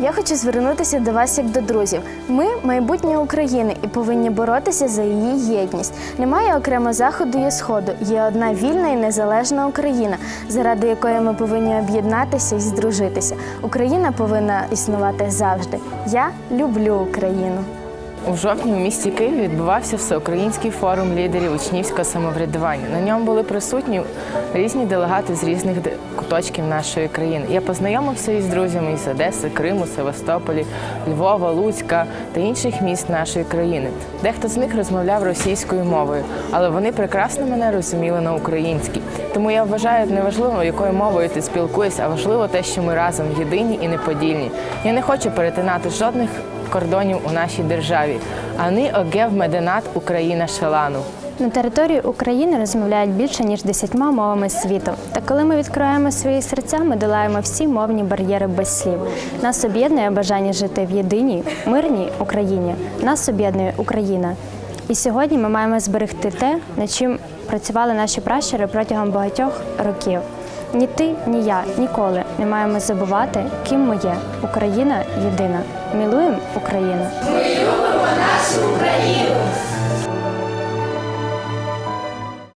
Я хочу звернутися до вас як до друзів. Ми майбутнє України і повинні боротися за її єдність. Немає окремо заходу і сходу. Є одна вільна і незалежна Україна, заради якої ми повинні об'єднатися і здружитися. Україна повинна існувати завжди. Я люблю Україну. У жовтні у місті Києві відбувався всеукраїнський форум лідерів учнівського самоврядування. На ньому були присутні різні делегати з різних куточків нашої країни. Я познайомився із друзями із Одеси, Криму, Севастополі, Львова, Луцька та інших міст нашої країни. Дехто з них розмовляв російською мовою, але вони прекрасно мене розуміли на українській. Тому я вважаю неважливо, якою мовою ти спілкуєшся, а важливо те, що ми разом єдині і неподільні. Я не хочу перетинати жодних кордонів у нашій державі. Ани огев меденат Україна шелану. На території України розмовляють більше ніж десятьма мовами світу. Та коли ми відкриваємо свої серця, ми долаємо всі мовні бар'єри без слів. Нас об'єднує бажання жити в єдиній, мирній Україні. Нас об'єднує Україна. І сьогодні ми маємо зберегти те, над чим працювали наші пращури протягом багатьох років. Ні ти, ні я ніколи не маємо забувати, ким ми є. Україна єдина. Мілуємо Україну. Ми любимо нашу Україну.